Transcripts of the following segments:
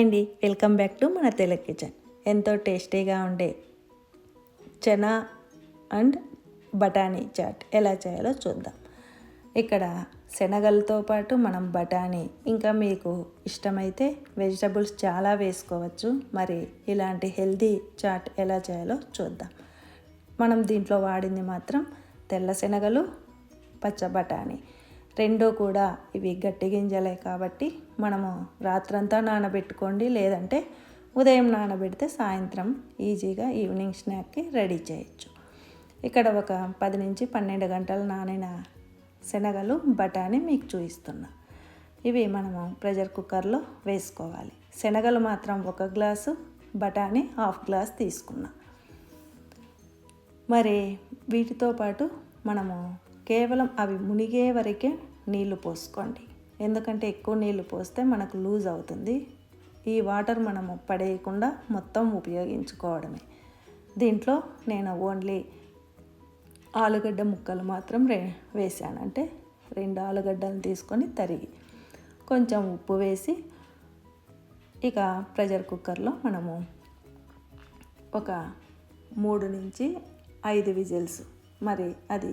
అండి. Welcome back to మన Telugu kitchen. ఎంతో టేస్టీగా ఉండే చనా అండ్ బఠానీ చాట్. ఎలా చేయాలో చూద్దాం. ఇక్కడ శనగలతో పాటు మనం బఠానీ ఇంకా మీకు ఇష్టమైతే వెజిటబుల్స్ చాలా వేసుకోవచ్చు. మరి ఇలాంటి హెల్దీ చాట్ ఎలా చేయాలో చూద్దాం. మనం దీంట్లో వాడింది మాత్రం తెల్ల శనగలు పచ్చ బఠానీ. రెండూ కూడా ఇవి గట్టి గింజలే కాబట్టి మనము రాత్రంతా నానబెట్టుకోండి. లేదంటే ఉదయం నానబెడితే సాయంత్రం ఈజీగా ఈవినింగ్ స్నాక్కి రెడీ చేయొచ్చు. ఇక్కడ ఒక పది నుంచి పన్నెండు గంటలు నానిన శనగలు బఠానీ మీకు చూపిస్తున్నా. ఇవి మనము ప్రెషర్ కుక్కర్లో వేసుకోవాలి. శనగలు మాత్రం ఒక గ్లాసు బఠానీ హాఫ్ గ్లాస్ తీసుకున్నా. మరి వీటితో పాటు మనము కేవలం అవి మునిగే వరకే నీళ్ళు పోసుకోండి. ఎందుకంటే ఎక్కువ నీళ్ళు పోస్తే మనకు లూజ్ అవుతుంది. ఈ వాటర్ మనము పడేయకుండా మొత్తం ఉపయోగించుకోవడమే. దీంట్లో నేను ఓన్లీ ఆలుగడ్డ ముక్కలు మాత్రం రే వేసాను అంటే రెండు ఆలుగడ్డలు తీసుకొని తరిగి కొంచెం ఉప్పు వేసి ఇక ప్రెషర్ కుక్కర్లో మనము ఒక మూడు నుంచి ఐదు విజిల్స్ మరి అది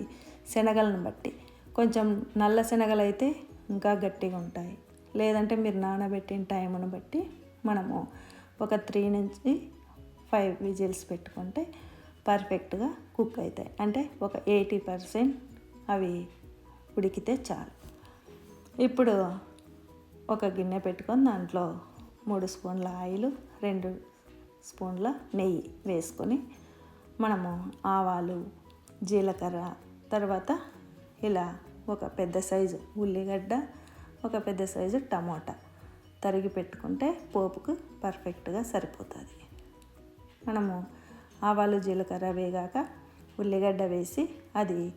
శనగలను బట్టి కొంచెం నల్ల శనగలు అయితే ఇంకా గట్టిగా ఉంటాయి. లేదంటే మీరు నానబెట్టిన టైంను బట్టి మనము ఒక త్రీ నుంచి ఫైవ్ విజిల్స్ పెట్టుకుంటే పర్ఫెక్ట్గా కుక్ అవుతాయి. అంటే ఒక ఎయిటీ పర్సెంట్ అవి ఉడికితే చాలు. ఇప్పుడు ఒక గిన్నె పెట్టుకొని దాంట్లో మూడు స్పూన్ల ఆయిల్ రెండు స్పూన్ల నెయ్యి వేసుకొని మనము ఆవాలు జీలకర్ర తర్వాత ఇలా ఒక పెద్ద సైజు ఉల్లిగడ్డ ఒక పెద్ద సైజు టమోటా. తరిగి పెట్టుకుంటే పోపుకు పర్ఫెక్ట్గా సరిపోతుంది. మనము ఆవాలు జీలకర్ర వేగాక ఉల్లిగడ్డ వేసి అది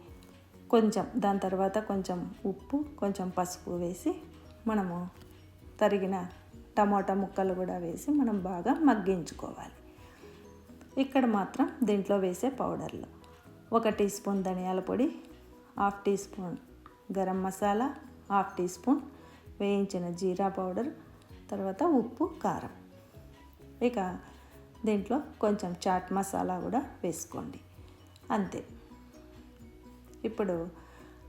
కొంచెం దాని తర్వాత కొంచెం ఉప్పు కొంచెం పసుపు వేసి మనము తరిగిన టమోటా ముక్కలు కూడా వేసి మనం బాగా మగ్గించుకోవాలి. ఇక్కడ మాత్రం దీంట్లో వేసే పౌడర్లు. ఒక టీ స్పూన్ ధనియాల పొడి half teaspoon garam masala half teaspoon వేయించిన జీరా పౌడర్ తర్వాత ఉప్పు కారం. ఇక దీంట్లో కొంచెం చాట్ మసాలా కూడా వేసుకోండి. అంతే. ఇప్పుడు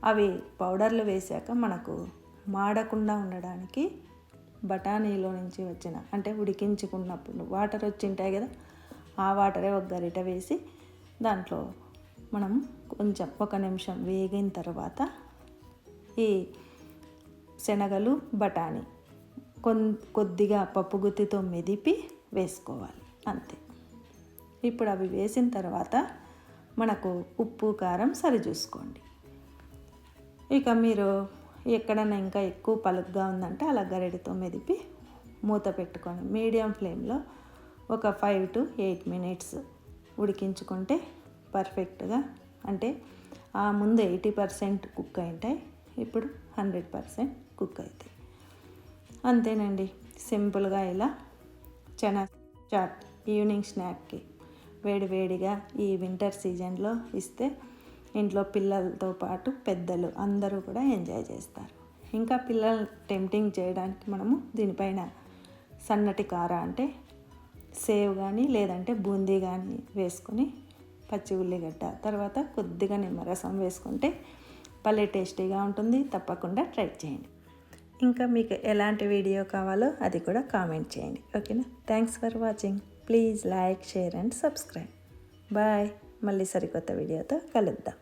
అవి పౌడర్లు వేసాక మనకు మాడకుండా ఉండడానికి బఠానీలో నుంచి వచ్చిన అంటే ఉడికించుకున్నప్పుడు వాటర్ వచ్చి ఉంటాయి కదా ఆ వాటరే ఒక గరిట వేసి దాంట్లో మనం కొంచెం ఒక నిమిషం వేగిన తర్వాత ఈ శనగలు బఠానీ. కొన్ కొద్దిగా పప్పు గుత్తితో మెదిపి వేసుకోవాలి. అంతే. ఇప్పుడు అవి వేసిన తర్వాత మనకు ఉప్పు కారం సరి చూసుకోండి ఇక మీరు ఎక్కడైనా ఇంకా ఎక్కువ పలుగ్గా ఉందంటే అలా గరెడితో మెదిపి మూత పెట్టుకోండి. మీడియం ఫ్లేమ్లో ఒక ఫైవ్ టు ఎయిట్ మినిట్స్ ఉడికించుకుంటే పర్ఫెక్ట్గా అంటే ఆ ముందు ఎయిటీ పర్సెంట్ కుక్ అయింటాయి. ఇప్పుడు హండ్రెడ్ పర్సెంట్ కుక్ అవుతాయి అంతేనండి. సింపుల్గా ఇలా చనా చాట్ ఈవినింగ్ స్నాక్కి వేడి వేడిగా ఈ వింటర్ సీజన్లో ఇస్తే ఇంట్లో పిల్లలతో పాటు పెద్దలు అందరూ కూడా ఎంజాయ్ చేస్తారు. ఇంకా పిల్లలు టెంప్టింగ్ చేయడానికి మనము దీనిపైన సన్నటి కార అంటే సేవ్ కానీ లేదంటే బూందీ కానీ వేసుకొని పచ్చి ఉల్లిగడ్డ తర్వాత కొద్దిగా నిమ్మరసం వేసుకుంటే భలే టేస్టీగా ఉంటుంది. తప్పకుండా ట్రై చేయండి. ఇంకా మీకు ఎలాంటి వీడియో కావాలో అది కూడా కామెంట్ చేయండి. ఓకేనా? Thanks for watching please like share and subscribe bye మళ్ళీ సరికొత్త వీడియోతో కలుద్దాం.